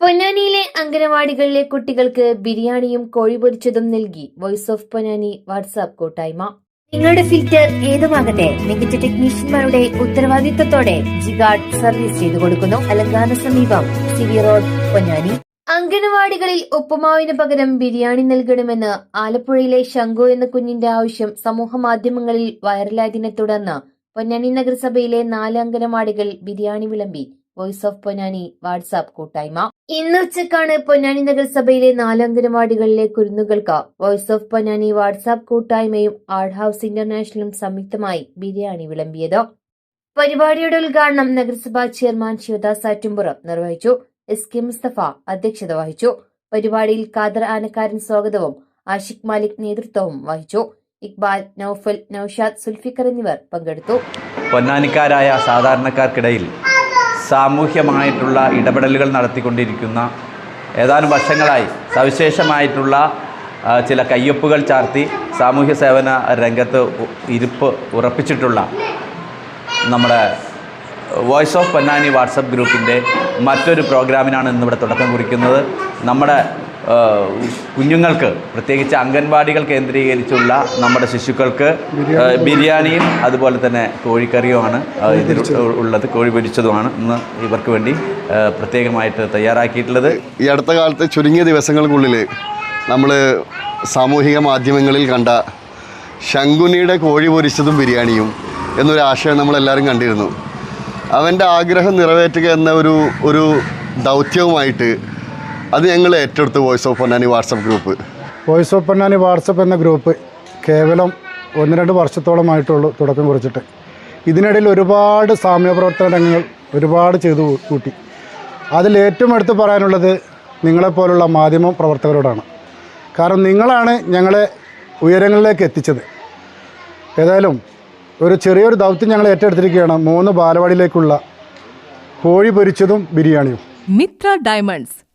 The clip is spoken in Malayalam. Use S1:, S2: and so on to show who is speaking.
S1: പൊന്നാനിയിലെ അംഗനവാടികളിലെ കുട്ടികൾക്ക് ബിരിയാണിയും കോഴി പൊരിച്ചതും നൽകി വോയിസ് ഓഫ് പൊന്നാനി വാട്സ്ആപ്പ് കൂട്ടായ്മ. നിങ്ങളുടെ ഫിൽറ്റർ ഏതുമാകട്ടെ മികച്ച ടെക്നീഷ്യന്മാരുടെ ഉത്തരവാദിത്തത്തോടെ ജിഗാർഡ് സർവീസ് ചെയ്തു കൊടുക്കുന്നു. അലങ്കാന സമീപം സിവി റോഡ് പൊന്നാനി. അംഗനവാടികളിൽ ഉപ്പുമാവിന് പകരം ബിരിയാണി നൽകണമെന്ന് ആലപ്പുഴയിലെ ശംഖു എന്ന കുഞ്ഞിന്റെ ആവശ്യം സമൂഹ മാധ്യമങ്ങളിൽ വൈറലായതിനെ തുടർന്ന് പൊന്നാനി നഗരസഭയിലെ നാല് അംഗനവാടികൾ ബിരിയാണി വിളമ്പി. വോയിസ് ഓഫ് പൊന്നാനി വാട്സാപ്പ് കൂട്ടായ്മ. ഇന്ന് ഉച്ചക്കാണ് പൊന്നാനി നഗരസഭയിലെ നാല് അംഗനവാടികളിലെ കുരുന്നുകൾക്ക് വോയിസ് ഓഫ് പൊന്നാനി വാട്സാപ്പ് കൂട്ടായ്മയും ആർട്ട് ഹൌസ് ഇന്റർനാഷണലും സംയുക്തമായി ബിരിയാണി വിളമ്പിയത്. പരിപാടിയുടെ ഉദ്ഘാടനം നഗരസഭാ ചെയർമാൻ ശിവദാസ് ആറ്റുംപുറം നിർവഹിച്ചു. എസ് കെ മുസ്തഫ അധ്യക്ഷത വഹിച്ചു. പരിപാടിയിൽ ഖാദർ ആനക്കാരൻ സ്വാഗതവും ആഷിഖ് മാലിക് നേതൃത്വവും വഹിച്ചു. ഇക്ബാൽ നൌഫൽ നൌഷാദ് സുൽഫിക്കർ എന്നിവർ പങ്കെടുത്തു.
S2: പൊന്നാനിക്കാരായ സാധാരണക്കാർക്കിടയിൽ സാമൂഹ്യമായിട്ടുള്ള ഇടപെടലുകൾ നടത്തിക്കൊണ്ടിരിക്കുന്ന ഏതാനും വർഷങ്ങളായി സവിശേഷമായിട്ടുള്ള ചില കയ്യൊപ്പുകൾ ചാർത്തി സാമൂഹ്യ സേവന രംഗത്ത് ഇരിപ്പ് ഉറപ്പിച്ചിട്ടുള്ള നമ്മുടെ വോയിസ് ഓഫ് പൊന്നാനി വാട്സപ്പ് ഗ്രൂപ്പിന്റെ മറ്റൊരു പ്രോഗ്രാമിനാണ് ഇന്നിവിടെ തുടക്കം കുറിക്കുന്നത്. നമ്മുടെ കുഞ്ഞുങ്ങൾക്ക് പ്രത്യേകിച്ച് അംഗൻവാടികൾ കേന്ദ്രീകരിച്ചുള്ള നമ്മുടെ ശിശുക്കൾക്ക് ബിരിയാണിയും അതുപോലെ തന്നെ കോഴിക്കറിയുമാണ്. ഇതിൽ ഉള്ളത് കോഴി പൊരിച്ചതുമാണ് ഇന്ന് ഇവർക്ക് വേണ്ടി പ്രത്യേകമായിട്ട് തയ്യാറാക്കിയിട്ടുള്ളത്.
S3: ഈ അടുത്ത കാലത്ത് ചുരുങ്ങിയ ദിവസങ്ങൾക്കുള്ളിൽ നമ്മൾ സാമൂഹിക മാധ്യമങ്ങളിൽ കണ്ട ശങ്കുനിയുടെ കോഴി പൊരിച്ചതും ബിരിയാണിയും എന്നൊരു ആശയം നമ്മളെല്ലാവരും കണ്ടിരുന്നു. അവന്റെ ആഗ്രഹം നിറവേറ്റുക എന്ന ഒരു ഒരു ദൗത്യവുമായിട്ട് അത് ഞങ്ങൾ ഏറ്റെടുത്ത് voice of Ponnani WhatsApp group
S4: voice of Ponnani WhatsApp എന്ന ഗ്രൂപ്പ് കേവലം ഒന്ന് രണ്ട് വർഷത്തോളമായിട്ടുള്ളൂ തുടക്കം കുറിച്ചിട്ട്. ഇതിനിടയിൽ ഒരുപാട് സാമ്യ പ്രവർത്തന രംഗങ്ങൾ ഒരുപാട് ചെയ്തു കൂട്ടി. അതിൽ ഏറ്റവും എടുത്ത് പറയാനുള്ളത് നിങ്ങളെപ്പോലുള്ള മാധ്യമ പ്രവർത്തകരോടാണ്. കാരണം നിങ്ങളാണ് ഞങ്ങളെ ഉയരങ്ങളിലേക്ക് എത്തിച്ചത്. ഏതായാലും ഒരു ചെറിയൊരു ദൗത്യം ഞങ്ങൾ ഏറ്റെടുത്തിരിക്കുകയാണ്. മൂന്ന് ബാലവാടിയിലേക്കുള്ള കോഴി പൊരിച്ചതും ബിരിയാണിയും.
S5: മിത്ര ഡയമണ്ട്സ്